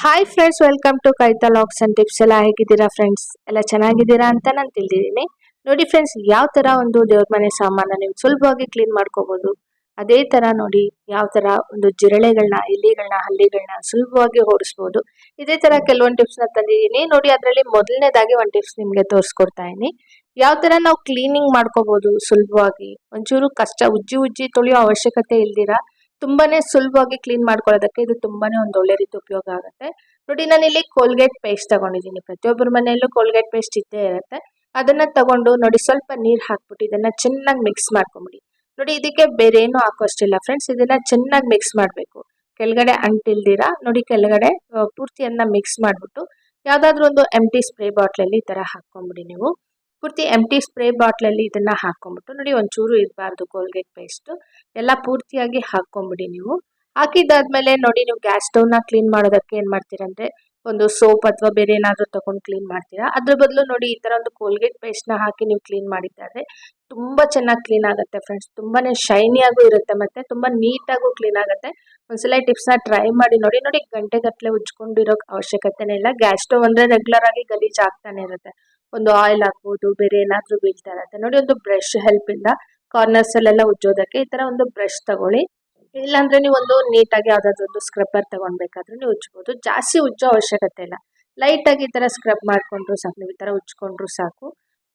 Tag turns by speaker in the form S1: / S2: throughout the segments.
S1: Hi friends welcome to ಕೈತಾ ಲಾಕ್ಸ್ and tips ಎಲ್ಲ ಹೇಗಿದ್ದೀರಾ ಫ್ರೆಂಡ್ಸ್ ಎಲ್ಲ ಚೆನ್ನಾಗಿದ್ದೀರಾ ಅಂತ ನಾನು ತಿಳಿದಿದ್ದೀನಿ. ನೋಡಿ ಫ್ರೆಂಡ್ಸ್ ಯಾವ ತರ ಒಂದು ದೇವ್ರ ಮನೆ ಸಾಮಾನ ನೀವು ಸುಲಭವಾಗಿ ಕ್ಲೀನ್ ಮಾಡ್ಕೋಬೋದು, ಅದೇ ತರ ನೋಡಿ ಯಾವ ತರ ಒಂದು ಜಿರಳೆಗಳನ್ನ ಇಲಿಗಳನ್ನ ಹಲ್ಲಿಗಳನ್ನ ಸುಲಭವಾಗಿ ಓಡಿಸ್ಬೋದು. ಇದೇ ತರ ಕೆಲವೊಂದು ಟಿಪ್ಸ್ನ ತಂದಿದ್ದೀನಿ. ನೋಡಿ ಅದರಲ್ಲಿ ಮೊದಲನೇದಾಗಿ ಒಂದು ಟಿಪ್ಸ್ ನಿಮಗೆ ತೋರಿಸ್ಕೊಡ್ತಾ ಇದೀನಿ ಯಾವ ತರ ನಾವು ಕ್ಲೀನಿಂಗ್ ಮಾಡ್ಕೋಬೋದು ಸುಲಭವಾಗಿ? ಒಂಚೂರು ಕಷ್ಟ, ಉಜ್ಜಿ ಉಜ್ಜಿ ತೊಳೆಯೋ ಅವಶ್ಯಕತೆ ಇಲ್ದಿರಾ? ತುಂಬಾನೇ ಸುಲಭವಾಗಿ ಕ್ಲೀನ್ ಮಾಡ್ಕೊಳ್ಳೋದಕ್ಕೆ ಇದು ತುಂಬಾನೇ ಒಂದು ಒಳ್ಳೆ ರೀತಿ ಉಪಯೋಗ ಆಗುತ್ತೆ. ನೋಡಿ, ನಾನು ಇಲ್ಲಿ ಕೋಲ್ಗೇಟ್ ಪೇಸ್ಟ್ ತಗೊಂಡಿದ್ದೀನಿ. ಪ್ರತಿಯೊಬ್ಬರ ಮನೆಯಲ್ಲೂ ಕೋಲ್ಗೇಟ್ ಪೇಸ್ಟ್ ಇದ್ದೇ ಇರುತ್ತೆ. ಅದನ್ನ ತಗೊಂಡು ನೋಡಿ, ಸ್ವಲ್ಪ ನೀರು ಹಾಕ್ಬಿಟ್ಟು ಇದನ್ನ ಚೆನ್ನಾಗಿ ಮಿಕ್ಸ್ ಮಾಡ್ಕೊಂಬಿಡಿ. ನೋಡಿ, ಇದಕ್ಕೆ ಬೇರೆ ಏನು ಹಾಕೋಷ್ಟಿಲ್ಲ ಫ್ರೆಂಡ್ಸ್ ಇದನ್ನ ಚೆನ್ನಾಗಿ ಮಿಕ್ಸ್ ಮಾಡಬೇಕು. ಕೆಳಗಡೆ ಅಂಟಿಲ್ದಿರಾ ನೋಡಿ, ಕೆಳಗಡೆ ಪೂರ್ತಿಯನ್ನ ಮಿಕ್ಸ್ ಮಾಡ್ಬಿಟ್ಟು ಯಾವ್ದಾದ್ರು ಒಂದು ಎಂಟಿ ಸ್ಪ್ರೇ ಬಾಟ್ಲಲ್ಲಿ ಈ ತರ ಹಾಕೊಂಬಿಡಿ ನೀವು. ಪೂರ್ತಿ ಎಂಟಿ ಸ್ಪ್ರೇ ಬಾಟ್ಲಲ್ಲಿ ಇದನ್ನ ಹಾಕ್ಕೊಂಬಿಟ್ಟು ನೋಡಿ ಒಂಚೂರು ಇರಬಾರ್ದು ಕೋಲ್ಗೇಟ್ ಪೇಸ್ಟ್ ಎಲ್ಲ ಪೂರ್ತಿಯಾಗಿ ಹಾಕ್ಕೊಂಬಿಡಿ ನೀವು. ಹಾಕಿದ್ದಾದ್ಮೇಲೆ ನೋಡಿ ನೀವು ಗ್ಯಾಸ್ ಸ್ಟವ್ನ ಕ್ಲೀನ್ ಮಾಡೋದಕ್ಕೆ ಏನು ಮಾಡ್ತೀರಂದ್ರೆ ಒಂದು ಸೋಪ್ ಅಥವಾ ಬೇರೆ ಏನಾದರೂ ತಗೊಂಡು ಕ್ಲೀನ್ ಮಾಡ್ತೀರಾ? ಅದ್ರ ಬದಲು ನೋಡಿ ಈ ತರ ಒಂದು ಕೋಲ್ಗೇಟ್ ಪೇಸ್ಟ್ನ ಹಾಕಿ ನೀವು ಕ್ಲೀನ್ ಮಾಡಿದ್ದಾದ್ರೆ ತುಂಬಾ ಚೆನ್ನಾಗಿ ಕ್ಲೀನ್ ಆಗುತ್ತೆ ಫ್ರೆಂಡ್ಸ್ ತುಂಬಾನೇ ಶೈನಿಯಾಗೂ ಇರುತ್ತೆ ಮತ್ತೆ ತುಂಬಾ ನೀಟಾಗೂ ಕ್ಲೀನ್ ಆಗುತ್ತೆ. ಒಂದ್ಸಲ ಟಿಪ್ಸ್ನ ಟ್ರೈ ಮಾಡಿ ನೋಡಿ. ನೋಡಿ ಗಂಟೆಗಟ್ಟಲೆ ಉಜ್ಕೊಂಡಿರೋ ಅವಶ್ಯಕತೆನೇ ಇಲ್ಲ. ಗ್ಯಾಸ್ ಸ್ಟವ್ ಅಂದ್ರೆ ರೆಗ್ಯುಲರ್ ಆಗಿ ಗಲೀಜ್ ಆಗ್ತಾನೆ ಇರುತ್ತೆ. ಒಂದು ಆಯಿಲ್ ಹಾಕ್ಬೋದು, ಬೇರೆ ಏನಾದರೂ ಬೀಳ್ತಾ ಇರತ್ತೆ ನೋಡಿ, ಒಂದು ಬ್ರಷ್ ಹೆಲ್ಪ್ ಇಂದ ಕಾರ್ನರ್ಸ್ ಅಲ್ಲೆಲ್ಲ ಉಜ್ಜೋದಕ್ಕೆ ಈ ತರ ಒಂದು ಬ್ರಷ್ ತಗೊಳ್ಳಿ. ಇಲ್ಲಾಂದ್ರೆ ನೀವು ಒಂದು ನೀಟಾಗಿ ಯಾವ್ದಾದ್ರು ಒಂದು ಸ್ಕ್ರಬ್ಬರ್ ತಗೊಂಡ್ಬೇಕಾದ್ರೆ ನೀವು ಉಜ್ಬೋದು. ಜಾಸ್ತಿ ಉಜ್ಜೋ ಅವಶ್ಯಕತೆ ಇಲ್ಲ. ಲೈಟ್ ಆಗಿ ಈ ತರ ಸ್ಕ್ರಬ್ ಮಾಡ್ಕೊಂಡ್ರು ಸಾಕು, ನೀವು ಈ ತರ ಉಜ್ಕೊಂಡ್ರು ಸಾಕು.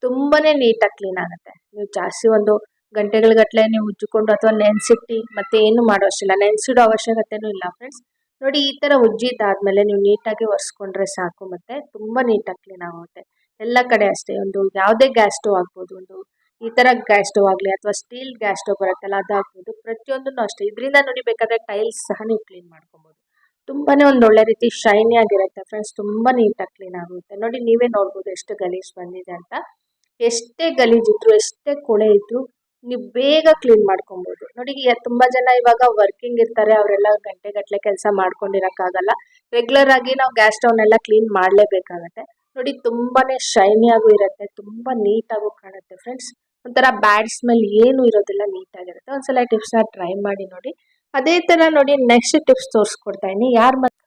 S1: ತುಂಬಾನೇ ನೀಟಾಗಿ ಕ್ಲೀನ್ ಆಗುತ್ತೆ. ನೀವು ಜಾಸ್ತಿ ಒಂದು ಗಂಟೆಗಳ ಗಟ್ಟಲೆ ನೀವು ಉಜ್ಜಿಕೊಂಡು ಅಥವಾ ನೆನ್ಸಿಟ್ಟಿ ಮತ್ತೆ ಏನು ಮಾಡೋ ಅಷ್ಟಿಲ್ಲ. ನೆನ್ಸಿಡೋ ಅವಶ್ಯಕತೆನೂ ಇಲ್ಲ ಫ್ರೆಂಡ್ಸ್ ನೋಡಿ, ಈ ತರ ಉಜ್ಜಿದಾದ್ಮೇಲೆ ನೀವು ನೀಟಾಗಿ ಒರೆಸ್ಕೊಂಡ್ರೆ ಸಾಕು ಮತ್ತೆ ತುಂಬಾ ನೀಟಾಗಿ ಕ್ಲೀನ್ ಆಗುತ್ತೆ. ಎಲ್ಲ ಕಡೆ ಅಷ್ಟೇ, ಒಂದು ಯಾವುದೇ ಗ್ಯಾಸ್ ಸ್ಟೋವ್ ಆಗ್ಬೋದು, ಒಂದು ಈ ತರ ಗ್ಯಾಸ್ ಸ್ಟೋವ್ ಆಗಲಿ ಅಥವಾ ಸ್ಟೀಲ್ ಗ್ಯಾಸ್ ಸ್ಟವ್ ಬರುತ್ತಲ್ಲ ಅದಾಗ್ಬೋದು ಪ್ರತಿಯೊಂದನ್ನು ಅಷ್ಟೇ. ಇದರಿಂದ ನೋಡಿ ಬೇಕಾದ್ರೆ ಟೈಲ್ಸ್ ಸಹ ನೀವು ಕ್ಲೀನ್ ಮಾಡ್ಕೊಬೋದು. ತುಂಬಾನೇ ಒಂದು ಒಳ್ಳೆ ರೀತಿ ಶೈನಿ ಆಗಿರುತ್ತೆ ಫ್ರೆಂಡ್ಸ್ ತುಂಬಾ ನೀಟಾಗಿ ಕ್ಲೀನ್ ಆಗುತ್ತೆ. ನೋಡಿ, ನೀವೇ ನೋಡ್ಬೋದು ಎಷ್ಟು ಗಲೀಜ್ ಬಂದಿದೆ ಅಂತ. ಎಷ್ಟೇ ಗಲೀಜಿದ್ರು ಎಷ್ಟೇ ಕೊಳೆ ಇದ್ರು, ನೀವು ಬೇಗ ಕ್ಲೀನ್ ಮಾಡ್ಕೊಬೋದು. ನೋಡಿ ತುಂಬ ತುಂಬಾ ಜನ ಇವಾಗ ವರ್ಕಿಂಗ್ ಇರ್ತಾರೆ, ಅವರೆಲ್ಲ ಗಂಟೆಗಟ್ಟಲೆ ಕೆಲಸ ಮಾಡ್ಕೊಂಡಿರೋಕ್ಕಾಗಲ್ಲ. ರೆಗ್ಯುಲರ್ ಆಗಿ ನಾವು ಗ್ಯಾಸ್ ಸ್ಟವ್ನೆಲ್ಲ ಕ್ಲೀನ್ ಮಾಡಲೇಬೇಕಾಗತ್ತೆ. ನೋಡಿ, ತುಂಬಾನೇ ಶೈನಿಯಾಗೂ ಇರುತ್ತೆ, ತುಂಬಾ ನೀಟಾಗೂ ಕಾಣುತ್ತೆ ಫ್ರೆಂಡ್ಸ್ ಒಂಥರ ಬ್ಯಾಡ್ ಸ್ಮೆಲ್ ಏನು ಇರೋದಿಲ್ಲ, ನೀಟಾಗಿರುತ್ತೆ. ಒಂದ್ಸಲ ಟಿಪ್ಸ್ನ ಟ್ರೈ ಮಾಡಿ ನೋಡಿ. ಅದೇ ತರ ನೋಡಿ ನೆಕ್ಸ್ಟ್ ಟಿಪ್ಸ್ ತೋರಿಸ್ಕೊಡ್ತಾ ಇದೀನಿ ಯಾರು ಮತ್ತೆ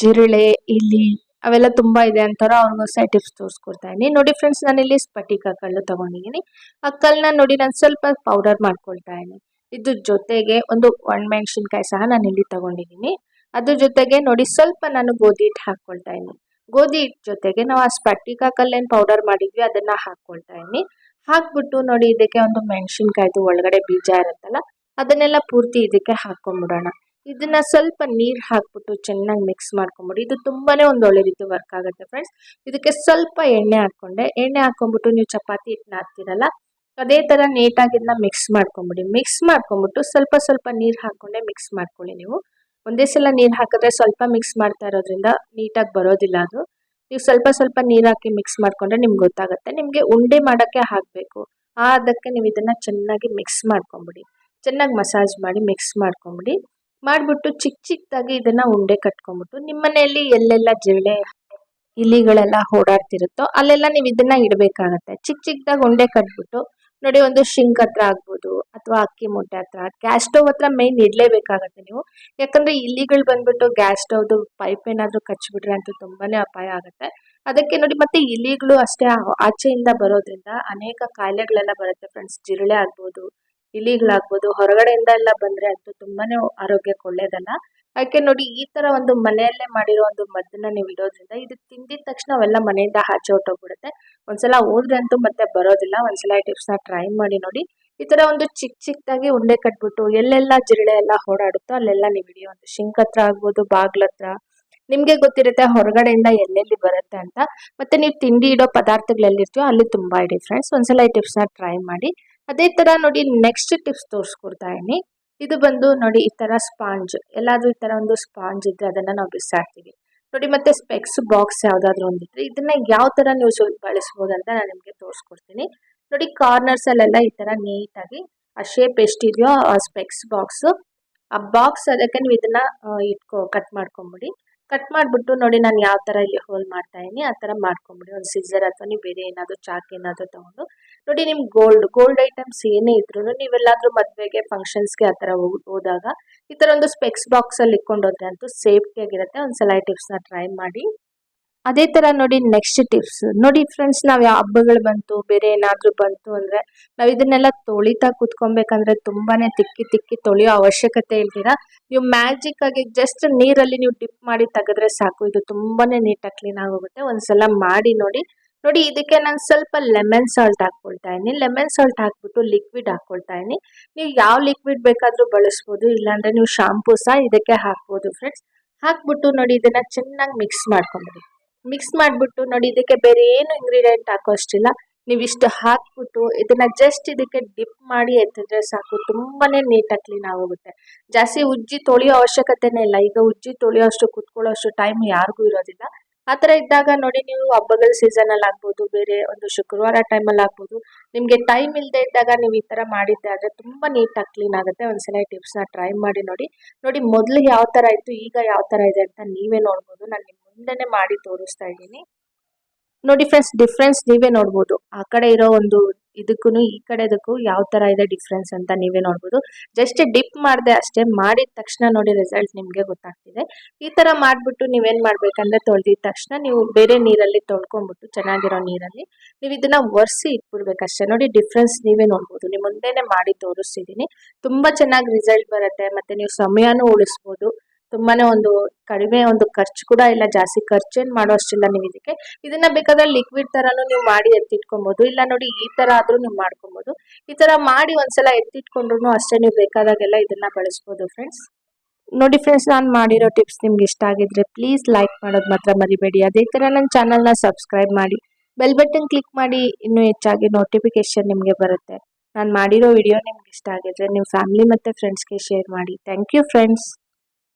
S1: ಜಿರಳೆ ಇಲಿ ಅವೆಲ್ಲ ತುಂಬಾ ಇದೆ ಅಂತಾರೋ ಅವ್ರಿಗೋಸ್ಕರ ಟಿಪ್ಸ್ ತೋರಿಸ್ಕೊಡ್ತಾ ಇದೀನಿ ನೋಡಿ ಫ್ರೆಂಡ್ಸ್ ನಾನು ಇಲ್ಲಿ ಸ್ಫಟಿಕ ಕಲ್ಲು ತಗೊಂಡಿದ್ದೀನಿ. ಆ ಕಲ್ಲನ್ನ ನೋಡಿ, ನಾನು ಸ್ವಲ್ಪ ಪೌಡರ್ ಮಾಡ್ಕೊಳ್ತಾ ಇದ್ದೀನಿ. ಇದ್ರ ಜೊತೆಗೆ ಒಂದು ಒಣಮೆಣಸಿನ್ಕಾಯಿ ಸಹ ನಾನು ಇಲ್ಲಿ ತಗೊಂಡಿದ್ದೀನಿ. ಅದ್ರ ಜೊತೆಗೆ ನೋಡಿ, ಸ್ವಲ್ಪ ನಾನು ಗೋಧಿ ಹಿಟ್ಟು ಹಾಕ್ಕೊಳ್ತಾ ಇದೀನಿ ಗೋಧಿ ಹಿಟ್ಟು ಜೊತೆಗೆ ನಾವು ಆ ಕಲ್ಲೇನು ಪೌಡರ್ ಮಾಡಿದ್ವಿ, ಅದನ್ನು ಹಾಕ್ಕೊಳ್ತಾ ಇದ್ದೀನಿ. ಹಾಕ್ಬಿಟ್ಟು ನೋಡಿ, ಇದಕ್ಕೆ ಒಂದು ಮೆಣಸಿನ್ಕಾಯ್ದು ಒಳಗಡೆ ಬೀಜ ಇರುತ್ತಲ್ಲ, ಅದನ್ನೆಲ್ಲ ಪೂರ್ತಿ ಇದಕ್ಕೆ ಹಾಕ್ಕೊಂಬಿಡೋಣ ಇದನ್ನ ಸ್ವಲ್ಪ ನೀರು ಹಾಕ್ಬಿಟ್ಟು ಚೆನ್ನಾಗಿ ಮಿಕ್ಸ್ ಮಾಡ್ಕೊಂಬಿಡಿ. ಇದು ತುಂಬಾನೇ ಒಂದು ಒಳ್ಳೆ ರೀತಿ ವರ್ಕ್ ಆಗುತ್ತೆ ಫ್ರೆಂಡ್ಸ್ ಇದಕ್ಕೆ ಸ್ವಲ್ಪ ಎಣ್ಣೆ ಹಾಕ್ಕೊಂಡೆ. ಎಣ್ಣೆ ಹಾಕ್ಕೊಂಬಿಟ್ಟು ನೀವು ಚಪಾತಿ ಹಿಟ್ಟನ್ನ ಹಾಕ್ತಿರಲ್ಲ, ಅದೇ ಥರ ನೀಟಾಗಿ ಇದನ್ನ ಮಿಕ್ಸ್ ಮಾಡ್ಕೊಂಬಿಡಿ. ಮಿಕ್ಸ್ ಮಾಡ್ಕೊಂಬಿಟ್ಟು ಸ್ವಲ್ಪ ಸ್ವಲ್ಪ ನೀರು ಹಾಕೊಂಡೆ ಮಿಕ್ಸ್ ಮಾಡ್ಕೊಳ್ಳಿ ನೀವು. ಒಂದೇ ಸಲ ನೀರು ಹಾಕಿದ್ರೆ ಸ್ವಲ್ಪ ಮಿಕ್ಸ್ ಮಾಡ್ತಾ ಇರೋದ್ರಿಂದ ನೀಟಾಗಿ ಬರೋದಿಲ್ಲ ಅದು. ನೀವು ಸ್ವಲ್ಪ ಸ್ವಲ್ಪ ನೀರು ಹಾಕಿ ಮಿಕ್ಸ್ ಮಾಡ್ಕೊಂಡ್ರೆ ನಿಮ್ಗೆ ಗೊತ್ತಾಗುತ್ತೆ. ನಿಮಗೆ ಉಂಡೆ ಮಾಡಕ್ಕೆ ಹಾಕಬೇಕು. ಆ ಅದಕ್ಕೆ ನೀವು ಇದನ್ನ ಚೆನ್ನಾಗಿ ಮಿಕ್ಸ್ ಮಾಡ್ಕೊಂಬಿಡಿ. ಚೆನ್ನಾಗಿ ಮಸಾಜ್ ಮಾಡಿ ಮಿಕ್ಸ್ ಮಾಡ್ಕೊಂಬಿಡಿ. ಮಾಡಿಬಿಟ್ಟು ಚಿಕ್ಕ ಚಿಕ್ಕದಾಗಿ ಇದನ್ನ ಉಂಡೆ ಕಟ್ಕೊಂಬಿಟ್ಟು ನಿಮ್ಮ ಮನೆಯಲ್ಲಿ ಎಲ್ಲೆಲ್ಲ ಜಿರಳೆ ಇಲಿಗಳೆಲ್ಲ ಓಡಾಡ್ತಿರುತ್ತೋ ಅಲ್ಲೆಲ್ಲ ನೀವು ಇದನ್ನ ಇಡಬೇಕಾಗತ್ತೆ. ಚಿಕ್ಕ ಚಿಕ್ಕದಾಗಿ ಉಂಡೆ ಕಟ್ಬಿಟ್ಟು ನೋಡಿ, ಒಂದು ಶಿಂಕ್ ಹತ್ರ ಆಗ್ಬೋದು ಅಥವಾ ಅಕ್ಕಿ ಮೂಟೆ ಹತ್ರ. ಗ್ಯಾಸ್ ಸ್ಟವ್ ಹತ್ರ ಮೇನ್ ಇಡಲೇಬೇಕಾಗತ್ತೆ ನೀವು. ಯಾಕಂದ್ರೆ ಇಲಿಗಳು ಬಂದ್ಬಿಟ್ಟು ಗ್ಯಾಸ್ ಸ್ಟವ್ದು ಪೈಪ್ ಏನಾದರೂ ಕಚ್ಚಿಬಿಟ್ರೆ ಅಂತೂ ತುಂಬಾನೇ ಅಪಾಯ ಆಗುತ್ತೆ. ಅದಕ್ಕೆ ನೋಡಿ, ಮತ್ತೆ ಇಲಿಗಳು ಅಷ್ಟೇ ಆಚೆಯಿಂದ ಬರೋದ್ರಿಂದ ಅನೇಕ ಕಾಯಿಲೆಗಳೆಲ್ಲ ಬರುತ್ತೆ ಫ್ರೆಂಡ್ಸ್ ಜಿರಳೆ ಆಗ್ಬೋದು, ಇಲಿಗಳಾಗ್ಬೋದು, ಹೊರಗಡೆಯಿಂದ ಎಲ್ಲ ಬಂದ್ರೆ ಅಂತೂ ತುಂಬಾನೇ ಆರೋಗ್ಯಕ್ಕೆ ಒಳ್ಳೇದಲ್ಲ. ಅದಕ್ಕೆ ನೋಡಿ ಈ ತರ ಒಂದು ಮನೆಯಲ್ಲೇ ಮಾಡಿರೋ ಒಂದು ಮದ್ದನ್ನ ನೀವು ಇಡೋದ್ರಿಂದ ಇದು ತಿಂದಿದ ತಕ್ಷಣ ಅವೆಲ್ಲ ಮನೆಯಿಂದ ಆಚೆ ಹೊಟ್ಟೋಗ್ಬಿಡುತ್ತೆ ಒಂದ್ಸಲ ಹೋದ್ರೆ ಅಂತೂ ಮತ್ತೆ ಬರೋದಿಲ್ಲ. ಒಂದ್ಸಲ ಈ ಟಿಪ್ಸ್ನ ಟ್ರೈ ಮಾಡಿ ನೋಡಿ. ಈ ತರ ಒಂದು ಚಿಕ್ಕ ಚಿಕ್ಕದಾಗಿ ಉಂಡೆ ಕಟ್ಬಿಟ್ಟು ಎಲ್ಲೆಲ್ಲ ಜಿರಳೆ ಎಲ್ಲ ಓಡಾಡುತ್ತೋ ಅಲ್ಲೆಲ್ಲ ನೀವು ಇಡಿಯೋ ಒಂದು ಶಿಂಕ್ ಹತ್ರ ಆಗ್ಬೋದು, ಬಾಗ್ಲ ಹತ್ರ. ನಿಮ್ಗೆ ಗೊತ್ತಿರುತ್ತೆ ಹೊರಗಡೆಯಿಂದ ಎಲ್ಲೆಲ್ಲಿ ಬರುತ್ತೆ ಅಂತ. ಮತ್ತೆ ನೀವು ತಿಂಡಿ ಇಡೋ ಪದಾರ್ಥಗಳೆಲ್ಲಿರ್ತೀವೋ ಅಲ್ಲಿ ತುಂಬಾ ಇಡಿ ಫ್ರೆಂಡ್ಸ್ ಒಂದ್ಸಲ ಈ ಟಿಪ್ಸ್ನ ಟ್ರೈ ಮಾಡಿ. ಅದೇ ತರ ನೋಡಿ ನೆಕ್ಸ್ಟ್ ಟಿಪ್ಸ್ ತೋರಿಸ್ಕೊಡ್ತಾ ಇದು ಬಂದು ನೋಡಿ ಈ ತರ ಸ್ಪಾಂಜ್. ಎಲ್ಲಾದ್ರೂ ಈ ತರ ಒಂದು ಸ್ಪಾಂಜ್ ಇದ್ರೆ ಅದನ್ನ ನಾವು ಬಿಸಾಡ್ತೀವಿ ನೋಡಿ ಮತ್ತೆ ಸ್ಪೆಕ್ಸ್ ಬಾಕ್ಸ್ ಯಾವ್ದಾದ್ರು ಒಂದಿದ್ರೆ ಇದನ್ನ ಯಾವ ತರ ನೀವು ಬಳಸ್ಬೋದು ಅಂತ ನಾನು ನಿಮಗೆ ತೋರಿಸ್ಕೊಡ್ತೀನಿ. ನೋಡಿ ಕಾರ್ನರ್ಸ್ ಅಲ್ಲೆಲ್ಲ ಈ ತರ ನೀಟಾಗಿ ಆ ಶೇಪ್ ಎಷ್ಟಿದೆಯೋ ಆ ಸ್ಪೆಕ್ಸ್ ಬಾಕ್ಸ್. ಆ ಬಾಕ್ಸ್ ಅದಕ್ಕೆ ನೀವು ಇದನ್ನ ಇಟ್ಕೊ, ಕಟ್ ಮಾಡ್ಕೊಂಬಿಡಿ. ಕಟ್ ಮಾಡಿಬಿಟ್ಟು ನೋಡಿ ನಾನು ಯಾವ ಥರ ಇಲ್ಲಿ ಹೋಲ್ ಮಾಡ್ತಾ ಇದೀನಿ ಆ ಥರ ಮಾಡ್ಕೊಂಬಿಡಿ. ಒಂದು ಸಿಸರ್ ಅಥವಾ ನೀವು ಬೇರೆ ಏನಾದರೂ ಚಾಕ್ ಏನಾದರೂ ತೊಗೊಂಡು. ನೋಡಿ ನಿಮ್ಮ ಗೋಲ್ಡ್ ಗೋಲ್ಡ್ ಐಟಮ್ಸ್ ಏನೇ ಇದ್ರೂ ನೀವೆಲ್ಲಾದರೂ ಮದುವೆಗೆ ಫಂಕ್ಷನ್ಸ್ಗೆ ಆ ಥರ ಹೋದಾಗ ಈ ಥರ ಒಂದು ಸ್ಪೆಕ್ಸ್ ಬಾಕ್ಸಲ್ಲಿ ಇಟ್ಕೊಂಡು ಹೋದ್ರೆ ಅಂತೂ ಸೇಫ್ಟಿಯಾಗಿರುತ್ತೆ ಒಂದು ಸಲ ಟಿಪ್ಸ್ನ ಟ್ರೈ ಮಾಡಿ. ಅದೇ ತರ ನೋಡಿ ನೆಕ್ಸ್ಟ್ ಟಿಪ್ಸ್ ನೋಡಿ ಫ್ರೆಂಡ್ಸ್ ನಾವ್ ಯಾವ ಹಬ್ಬಗಳು ಬಂತು, ಬೇರೆ ಏನಾದ್ರು ಬಂತು ಅಂದ್ರೆ ನಾವ್ ಇದನ್ನೆಲ್ಲ ತೊಳಿತಾ ಕುತ್ಕೊಬೇಕಂದ್ರೆ ತುಂಬಾನೇ ತಿಕ್ಕಿ ತಿಕ್ಕಿ ತೊಳೆಯೋ ಅವಶ್ಯಕತೆ ಇಲ್ದಿರ? ನೀವು ಮ್ಯಾಜಿಕ್ ಆಗಿ ಜಸ್ಟ್ ನೀರಲ್ಲಿ ನೀವು ಡಿಪ್ ಮಾಡಿ ತೆಗೆದ್ರೆ ಸಾಕು. ಇದು ತುಂಬಾನೇ ನೀಟಾಗಿ ಕ್ಲೀನ್ ಆಗೋಗುತ್ತೆ. ಒಂದ್ಸಲ ಮಾಡಿ ನೋಡಿ. ನೋಡಿ ಇದಕ್ಕೆ ನಾನು ಸ್ವಲ್ಪ ಲೆಮನ್ ಸಾಲ್ಟ್ ಹಾಕ್ಕೊಳ್ತಾ ಇದೀನಿ ಲೆಮನ್ ಸಾಲ್ಟ್ ಹಾಕ್ಬಿಟ್ಟು ಲಿಕ್ವಿಡ್ ಹಾಕ್ಕೊಳ್ತಾ ಇದೀನಿ ನೀವು ಯಾವ ಲಿಕ್ವಿಡ್ ಬೇಕಾದ್ರೂ ಬಳಸ್ಬೋದು. ಇಲ್ಲಾಂದ್ರೆ ನೀವು ಶಾಂಪೂ ಸಹ ಇದಕ್ಕೆ ಹಾಕ್ಬೋದು ಫ್ರೆಂಡ್ಸ್ ಹಾಕ್ಬಿಟ್ಟು ನೋಡಿ ಇದನ್ನ ಚೆನ್ನಾಗಿ ಮಿಕ್ಸ್ ಮಾಡ್ಕೊಂಬಿಡಿ. ಮಿಕ್ಸ್ ಮಾಡಿಬಿಟ್ಟು ನೋಡಿ, ಇದಕ್ಕೆ ಬೇರೆ ಏನು ಇಂಗ್ರೀಡಿಯೆಂಟ್ ಹಾಕೋ ಅಷ್ಟಿಲ್ಲ. ನೀವು ಇಷ್ಟು ಹಾಕ್ಬಿಟ್ಟು, ಇದನ್ನ ಜಸ್ಟ್ ಇದಕ್ಕೆ ಡಿಪ್ ಮಾಡಿ ಎತ್ತಿದ್ರೆ ಸಾಕು. ತುಂಬಾನೇ ನೀಟಾಗಿ ಕ್ಲೀನ್ ಆಗೋಗುತ್ತೆ. ಜಾಸ್ತಿ ಉಜ್ಜಿ ತೊಳೆಯೋ ಅವಶ್ಯಕತೆನೇ ಇಲ್ಲ. ಈಗ ಉಜ್ಜಿ ತೊಳೆಯೋ ಅಷ್ಟು, ಕುತ್ಕೊಳ್ಳೋ ಅಷ್ಟು ಟೈಮ್ ಯಾರಿಗೂ ಇರೋದಿಲ್ಲ. ಆ ಥರ ಇದ್ದಾಗ ನೋಡಿ ನೀವು ಹಬ್ಬಗಳ ಸೀಸನಲ್ಲಿ ಆಗ್ಬೋದು, ಬೇರೆ ಒಂದು ಶುಕ್ರವಾರ ಟೈಮಲ್ಲಿ ಆಗ್ಬೋದು. ನಿಮಗೆ ಟೈಮ್ ಇಲ್ಲದೆ ಇದ್ದಾಗ ನೀವು ಈ ಥರ ಮಾಡಿದ್ದೆ ಆದರೆ ತುಂಬ ನೀಟಾಗಿ ಕ್ಲೀನ್ ಆಗುತ್ತೆ. ಒಂದ್ಸಲ ಟಿಪ್ಸ್ನ ಟ್ರೈ ಮಾಡಿ ನೋಡಿ. ನೋಡಿ ಮೊದಲು ಯಾವ ಥರ ಇತ್ತು, ಈಗ ಯಾವ ಥರ ಇದೆ ಅಂತ ನೀವೇ ನೋಡ್ಬೋದು. ನಾನು ನಿಮ್ಮ ಮುಂದೆನೆ ಮಾಡಿ ತೋರಿಸ್ತಾ ಇದ್ದೀನಿ. ನೋಡಿ ಫ್ರೆಂಡ್ಸ್ ಡಿಫ್ರೆನ್ಸ್ ನೀವೇ ನೋಡ್ಬೋದು. ಆ ಕಡೆ ಇರೋ ಒಂದು ಇದಕ್ಕೂ ಈ ಕಡೆದಕ್ಕೂ ಯಾವ ಥರ ಇದೆ ಡಿಫ್ರೆನ್ಸ್ ಅಂತ ನೀವೇ ನೋಡ್ಬೋದು. ಜಸ್ಟ್ ಡಿಪ್ ಮಾಡಿದೆ ಅಷ್ಟೇ, ಮಾಡಿದ ತಕ್ಷಣ ನೋಡಿ ರಿಸಲ್ಟ್ ನಿಮಗೆ ಗೊತ್ತಾಗ್ತಿದೆ. ಈ ಥರ ಮಾಡಿಬಿಟ್ಟು ನೀವೇನು ಮಾಡಬೇಕಂದ್ರೆ ತೊಳೆದಿದ ತಕ್ಷಣ ನೀವು ಬೇರೆ ನೀರಲ್ಲಿ ತೊಳ್ಕೊಂಡ್ಬಿಟ್ಟು ಚೆನ್ನಾಗಿರೋ ನೀರಲ್ಲಿ ನೀವು ಇದನ್ನ ಒರೆಸಿ ಇಟ್ಬಿಡ್ಬೇಕಷ್ಟೇ. ನೋಡಿ ಡಿಫ್ರೆನ್ಸ್ ನೀವೇ ನೋಡ್ಬೋದು. ನಿಮ್ಮ ಮುಂದೆನೆ ಮಾಡಿ ತೋರಿಸ್ತಿದ್ದೀನಿ ತುಂಬ ಚೆನ್ನಾಗಿ ರಿಸಲ್ಟ್ ಬರುತ್ತೆ, ಮತ್ತು ನೀವು ಸಮಯನೂ ಉಳಿಸ್ಬೋದು. ತುಂಬಾನೇ ಒಂದು ಕಡಿಮೆ ಒಂದು ಖರ್ಚು ಕೂಡ ಇಲ್ಲ, ಜಾಸ್ತಿ ಖರ್ಚೇನು ಮಾಡೋ ಅಷ್ಟಿಲ್ಲ ನೀವು ಇದಕ್ಕೆ. ಇದನ್ನ ಬೇಕಾದ್ರೆ ಲಿಕ್ವಿಡ್ ತರಾನು ನೀವು ಮಾಡಿ ಎತ್ತಿಟ್ಕೊಬಹುದು ಇಲ್ಲ ನೋಡಿ ಈ ತರ ಆದ್ರೂ ನೀವು ಮಾಡ್ಕೊಬಹುದು ಈ ತರ ಮಾಡಿ ಒಂದ್ಸಲ ಎತ್ತಿಟ್ಕೊಂಡ್ರು ಅಷ್ಟೇ ನೀವು ಬೇಕಾದಾಗೆಲ್ಲ ಇದನ್ನ ಬಳಸ್ಬೋದು ಫ್ರೆಂಡ್ಸ್ ನೋಡಿ ಫ್ರೆಂಡ್ಸ್ ನಾನು ಮಾಡಿರೋ ಟಿಪ್ಸ್ ನಿಮ್ಗೆ ಇಷ್ಟ ಆಗಿದ್ರೆ ಪ್ಲೀಸ್ ಲೈಕ್ ಮಾಡೋದು ಮಾತ್ರ ಮರಿಬೇಡಿ. ಅದೇ ಥರ ನನ್ನ ಚಾನಲ್ನ ಸಬ್ಸ್ಕ್ರೈಬ್ ಮಾಡಿ ಬೆಲ್ ಬಟನ್ ಕ್ಲಿಕ್ ಮಾಡಿ, ಇನ್ನೂ ಹೆಚ್ಚಾಗಿ ನೋಟಿಫಿಕೇಶನ್ ನಿಮಗೆ ಬರುತ್ತೆ. ನಾನು ಮಾಡಿರೋ ವಿಡಿಯೋ ನಿಮ್ಗೆ ಇಷ್ಟ ಆಗಿದ್ರೆ ನಿಮ್ಮ ಫ್ಯಾಮಿಲಿ ಮತ್ತು ಫ್ರೆಂಡ್ಸ್ಗೆ ಶೇರ್ ಮಾಡಿ. Thank you friends